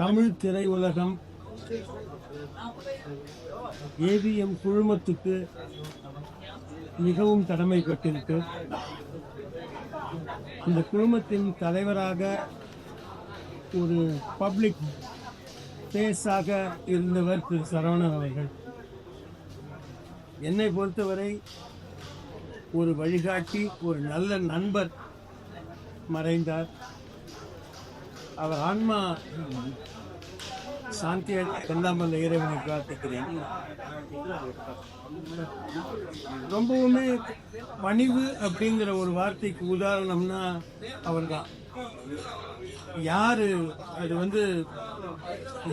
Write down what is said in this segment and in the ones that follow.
தமிழ் திரையுலகம் ஏவிஎம் குழுமத்துக்கு மிகவும் கடமைப்பட்டிருக்கு. இந்த குழுமத்தின் தலைவராக ஒரு பப்ளிக் ஃபேஸாக இருந்தவர் திரு சரவணன் அவர்கள். என்னை பொறுத்தவரை ஒரு வழிகாட்டி ஒரு நல்ல நண்பர் மறைந்தார். அவர் ஆன்மா சாந்தி கொண்டாமல் இறைவனை பிரார்த்திக்கிறேன். ரொம்பவுமே பணிவு அப்படிங்கிற ஒரு வார்த்தைக்கு உதாரணம்னா அவர்தான். யார் அது வந்து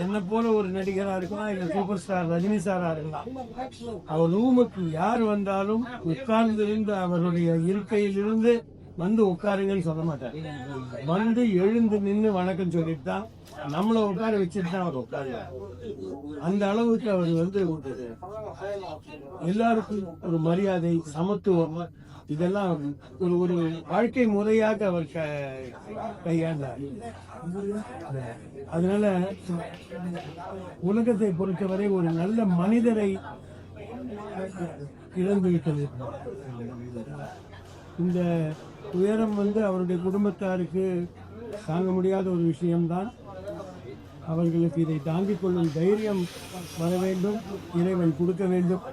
என்ன போல ஒரு நடிகராக இருக்கலாம் இல்லை சூப்பர் ஸ்டார் ரஜினி சாராக இருக்கலாம். அவர் ரூமுக்கு யார் வந்தாலும் உட்கார்ந்திருந்த அவருடைய இருக்கையிலிருந்து வந்து உட்காருங்கன்னு சொல்ல மாட்டார். வந்து எழுந்து நின்று வணக்கம் சொல்லிட்டு தான் நம்மளை உட்கார வச்சுட்டு தான் அவர் உட்காருவார். அந்த அளவுக்கு அவர் வந்து எல்லாருக்கும் ஒரு மரியாதை சமத்துவம் இதெல்லாம் ஒரு ஒரு வாழ்க்கை முறையாக அவர் க- கையாண்டார். அதனால உலகத்தை பொறுத்தவரை ஒரு நல்ல மனிதரை இழந்து விட்டது. இந்த துயரம் வந்து அவருடைய குடும்பத்தாருக்கு தாங்க முடியாத ஒரு விஷயம்தான். அவர்களுக்கு இதை தாங்கிக் கொள்ளும் தைரியம் வர வேண்டும் இறைவன் கொடுக்க வேண்டும்.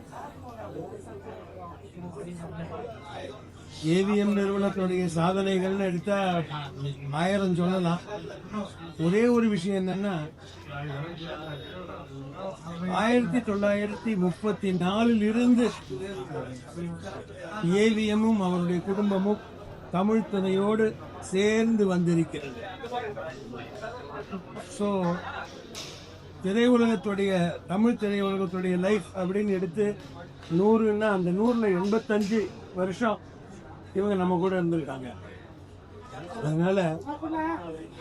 ஏவிஎம் நிறுவனத்துடைய சாதனைகள்னு எடுத்தா ஆயிரம் சொல்லலாம். ஒரே ஒரு விஷயம் என்னன்னா ஆயிரத்தி தொள்ளாயிரத்தி முப்பத்தி நாலில் இருந்து ஏவிஎம்மும் அவருடைய குடும்பமும் தமிழ் துணையோடு சேர்ந்து வந்திருக்கிறது. ஸோ திரையுலகத்துடைய தமிழ் திரையுலகத்துடைய லைஃப் அப்படின்னு எடுத்து நூறுன்னா அந்த நூறில் எண்பத்தஞ்சு வருஷம் இவங்க நம்ம கூட இருந்திருக்காங்க. அதனால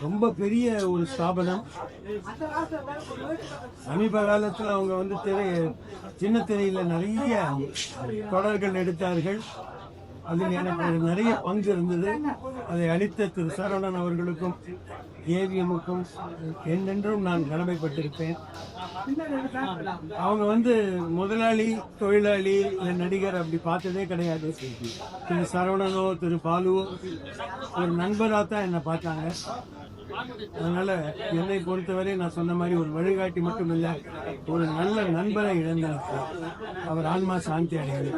ரொம்ப பெரிய ஒரு ஸ்தாபனம். சமீப காலத்தில் அவங்க வந்து திரை சின்ன திரையில் நிறைய தொடர்கள் எடுத்தார்கள். அதில் எனக்கு நிறைய பங்கு இருந்தது. அதை அளித்த திரு சரவணன் அவர்களுக்கும் ஏவிஎம்முக்கும் என்றென்றும் நான் கடமைப்பட்டிருப்பேன். அவங்க வந்து முதலாளி தொழிலாளி இல்லை நடிகர் அப்படி பார்த்ததே கிடையாது. திரு சரவணனோ திரு பாலுவோ ஒரு நண்பராக தான் என்னை பார்த்தாங்க. அதனால என்னை பொறுத்தவரை நான் சொன்ன மாதிரி ஒரு வழிகாட்டி மட்டும் இல்லை ஒரு நல்ல நண்பரை இழந்தார். அவர் ஆன்மா சாந்தி அடைகிறது